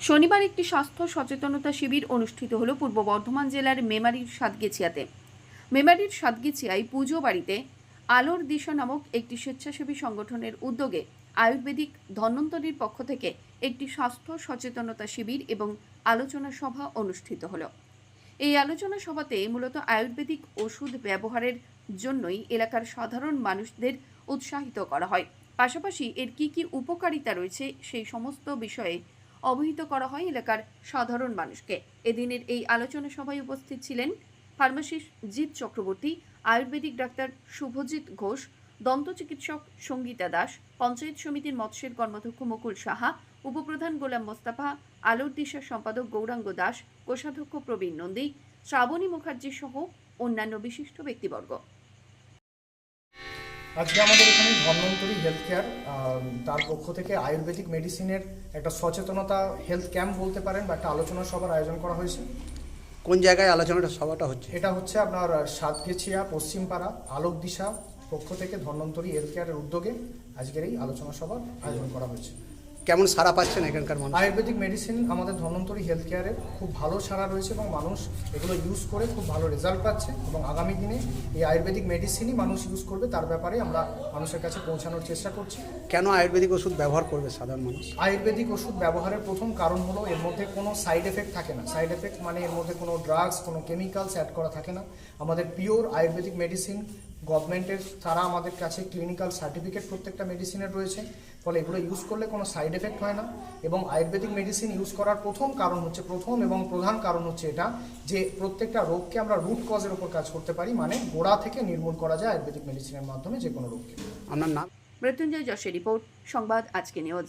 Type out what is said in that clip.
শনিবার একটি স্বাস্থ্য সচেতনতা শিবির অনুষ্ঠিত হলো পূর্ব বর্ধমান জেলার মেমারির সাতগেছিয়াতে। মেমারির সাতগেছিয়ায় পুজো বাড়িতে আলোর দিশা নামক একটি স্বেচ্ছাসেবী সংগঠনের উদ্যোগে আয়ুর্বেদিক ধন্বন্তরীর পক্ষ থেকে একটি স্বাস্থ্য সচেতনতা শিবির এবং আলোচনা সভা অনুষ্ঠিত হলো। এই আলোচনা সভাতে মূলত আয়ুর্বেদিক ওষুধ ব্যবহারের জন্যই এলাকার সাধারণ মানুষদের উৎসাহিত করা হয়। পাশাপাশি এর কি কি উপকারিতা রয়েছে সেই সমস্ত বিষয়ে অবহিত করা হয় এলাকার সাধারণ মানুষকে। এদিনের এই আলোচনা সভায় উপস্থিত ছিলেন ফার্মাসিস্ট জিৎ চক্রবর্তী, আয়ুর্বেদিক ডাক্তার শুভজিৎ ঘোষ, দন্ত চিকিৎসক সঙ্গীতা দাস, পঞ্চায়েত সমিতির মৎস্যের কর্মাধ্যক্ষ মুকুল সাহা, উপপ্রধান গোলাম মোস্তাফা, আলোর দিশার সম্পাদক গৌরাঙ্গ দাস, কোষাধ্যক্ষ প্রবীণ নন্দী, শ্রাবণী মুখার্জি সহ অন্যান্য বিশিষ্ট ব্যক্তিবর্গ। আজকে আমাদের এখানে ধন্বন্তরী হেলথ কেয়ার তার পক্ষ থেকে আয়ুর্বেদিক মেডিসিনের একটা সচেতনতা হেলথ ক্যাম্প বলতে পারেন বা একটা আলোচনা সভার আয়োজন করা হয়েছে। কোন জায়গায় আলোচনাটা সভাটা হচ্ছে? এটা হচ্ছে আপনার সাতগেছিয়া পশ্চিমপাড়া আলোক দিশা পক্ষ থেকে ধন্বন্তরী হেলথ কেয়ারের উদ্যোগে আজকের এই আলোচনা সভার আয়োজন করা হয়েছে। কেমন সারা পাচ্ছেন এখানকার মানুষ? আয়ুর্বেদিক মেডিসিন আমাদের ধন্বন্তরী হেলথ কেয়ারে খুব ভালো সারা রয়েছে এবং মানুষ এগুলো ইউজ করে খুব ভালো রেজাল্ট পাচ্ছে এবং আগামী দিনে এই আয়ুর্বেদিক মেডিসিনই মানুষ ইউজ করবে তার ব্যাপারে আমরা মানুষের কাছে পৌঁছানোর চেষ্টা করছি। কেন আয়ুর্বেদিক ওষুধ ব্যবহার করবে সাধারণ মানুষ? আয়ুর্বেদিক ওষুধ ব্যবহারের প্রথম কারণ হলো এর মধ্যে কোনো সাইড এফেক্ট থাকে না। সাইড এফেক্ট মানে এর মধ্যে কোনো ড্রাগস কোনো কেমিক্যালস অ্যাড করা থাকে না। আমাদের পিওর আয়ুর্বেদিক মেডিসিন গভর্নমেন্টের তারা আমাদের কাছে ক্লিনিক্যাল সার্টিফিকেট প্রত্যেকটা মেডিসিনের রয়েছে। ফলে এগুলো ইউজ করলে কোনো সাইড এফেক্ট হয় না। এবং আয়ুর্বেদিক মেডিসিন ইউজ করার প্রথম কারণ হচ্ছে প্রথম এবং প্রধান কারণ হচ্ছে এটা যে প্রত্যেকটা রোগকে আমরা রুট কজের উপর কাজ করতে পারি মানে গোড়া থেকে নির্মূল করা যায় আয়ুর্বেদিক মেডিসিনের মাধ্যমে যে কোনো রোগকে। আপনার নাম মৃত্যুঞ্জয় যশের রিপোর্ট সংবাদ আজকে নিউজ